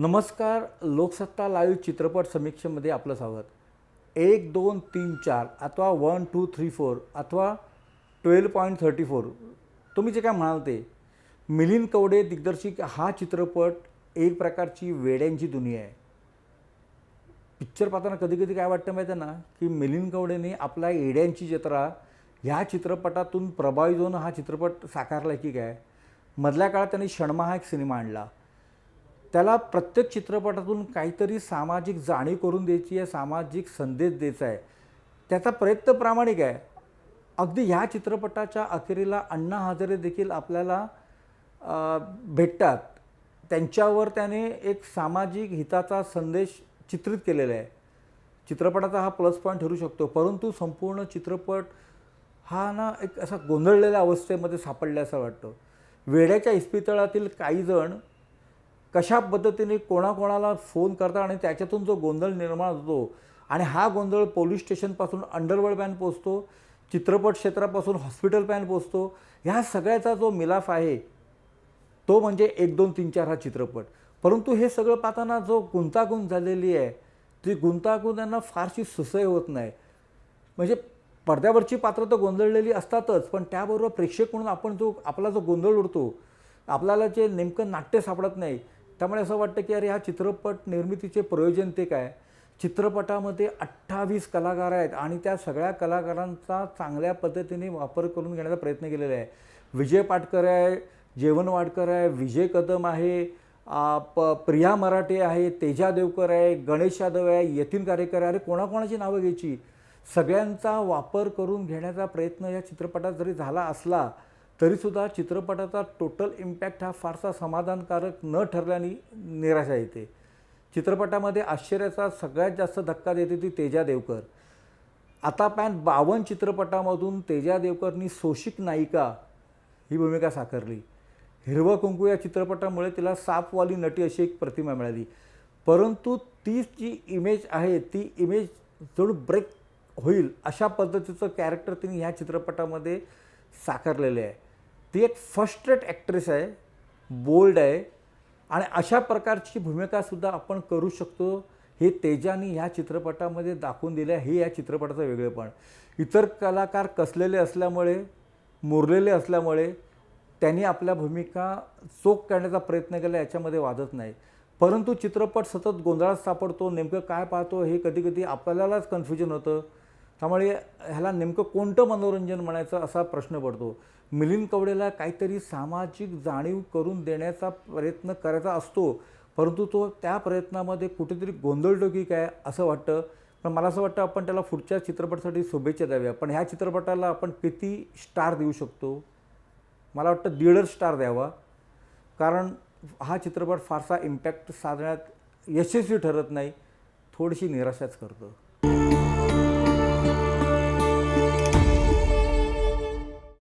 नमस्कार लोकसत्ता लाईव्ह चित्रपट समीक्षेमध्ये आपलं स्वागत. एक दोन तीन चार अथवा वन टू थ्री फोर अथवा ट्वेल्व पॉईंट थर्टी फोर. तुम्ही जे काय म्हणाल ते. मिलिंद कवडे दिग्दर्शिक हा चित्रपट एक प्रकारची वेड्यांची दुनिया आहे. पिक्चर पाहताना कधी कधी काय वाटतं माहिती आहे ना की मिलिंद कवडेने आपला येड्यांची जत्रा ह्या चित्रपटातून प्रभावित होऊन हा चित्रपट साकारला की काय? मधल्या काळात त्यांनी क्षणमा हा एक सिनेमा आणला. त्याला प्रत्येक चित्रपटातून काहीतरी सामाजिक जाणीव करून द्यायची आहे सामाजिक संदेश द्यायचा आहे. त्याचा प्रयत्न प्रामाणिक आहे. अगदी ह्या चित्रपटाच्या अखेरीला अण्णा हजारे देखील आपल्याला भेटतात. त्यांच्यावर त्याने एक सामाजिक हिताचा संदेश चित्रित केलेला आहे. चित्रपटाचा हा प्लस पॉईंट ठरू शकतो. परंतु संपूर्ण चित्रपट हा ना एक असा गोंधळलेल्या अवस्थेमध्ये सापडला असं वाटतं. वेड्याच्या इस्पितळातील काही जण कशा पद्धतीने कोणाकोणाला फोन करतात आणि त्याच्यातून जो गोंधळ निर्माण होतो आणि हा गोंधळ पोलीस स्टेशनपासून अंडरवर्ल्ड पॅन पोचतो चित्रपट क्षेत्रापासून हॉस्पिटल पॅन पोचतो ह्या सगळ्याचा जो मिलाफ आहे तो म्हणजे एक दोन तीन चार हा चित्रपट. परंतु हे सगळं पाहताना जो गुंतागुंत झालेली आहे ती गुंतागुंतांना फारशी सुसय होत नाही. म्हणजे पडद्यावरची पात्र तर गोंधळलेली असतातच पण त्याबरोबर प्रेक्षक म्हणून आपण जो आपला जो गोंधळ उडतो आपल्याला जे नेमकं नाट्य सापडत नाही त्यामुळे असं वाटतं की अरे हा चित्रपट निर्मितीचे प्रयोजन ते काय? चित्रपटामध्ये अठ्ठावीस कलाकार आहेत आणि त्या सगळ्या कलाकारांचा चांगल्या पद्धतीने वापर करून घेण्याचा प्रयत्न केलेला आहे. विजय पाटकर आहे जेवण वाडकर आहे विजय कदम आहे प प्रिया मराठे आहे तेजा देवकर आहे गणेश यादव आहे यतीन कार्यकर आहे. अरे कोणाकोणाची नावं घ्यायची? सगळ्यांचा वापर करून घेण्याचा प्रयत्न या चित्रपटात जरी झाला असला तरीसुद्धा चित्रपटाचा टोटल इम्पॅक्ट हा फारसा समाधानकारक न ठरल्याने निराशा येते. चित्रपटामध्ये आश्चर्याचा सगळ्यात जास्त धक्का देते ती तेजा देवकर. आता पॅन बावन्न चित्रपटामधून तेजा देवकरनी सोशिक नायिका ही भूमिका साकारली. हिरवं कुंकू या चित्रपटामुळे तिला सापवाली नटी अशी एक प्रतिमा मिळाली. परंतु ती जी इमेज आहे ती इमेज जणू ब्रेक होईल अशा पद्धतीचं कॅरेक्टर तिने ह्या चित्रपटामध्ये साकारलेले आहे. ती एक फर्स्ट रेट ॲक्ट्रेस आहे बोल्ड आहे आणि अशा प्रकारची भूमिकासुद्धा आपण करू शकतो. हे तेजानी ह्या चित्रपटामध्ये दाखवून दिलं आहे हे या चित्रपटाचं वेगळेपण इतर कलाकार कसलेले असल्यामुळे मुरलेले असल्यामुळे त्यांनी आपल्या भूमिका चोख करण्याचा प्रयत्न केला याच्यामध्ये वादत नाही. परंतु चित्रपट सतत गोंधळात सापडतो नेमकं काय पाहतो हे कधी कधी आपल्यालाच कन्फ्युजन होतं. त्यामुळे ह्याला नेमकं कोणतं मनोरंजन म्हणायचं असा प्रश्न पडतो. मिलिंद कवडेला काहीतरी सामाजिक जाणीव करून देण्याचा प्रयत्न करायचा असतो परंतु तो त्या प्रयत्नामध्ये कुठेतरी गोंधळटोकी काय असं वाटतं? पण मला असं वाटतं आपण त्याला पुढच्या चित्रपटासाठी शुभेच्छा द्याव्या. पण ह्या चित्रपटाला आपण किती स्टार देऊ शकतो? मला वाटतं दीडच स्टार द्यावा. कारण हा चित्रपट फारसा इम्पॅक्ट साधण्यात यशस्वी ठरत नाही थोडीशी निराशाच करतो.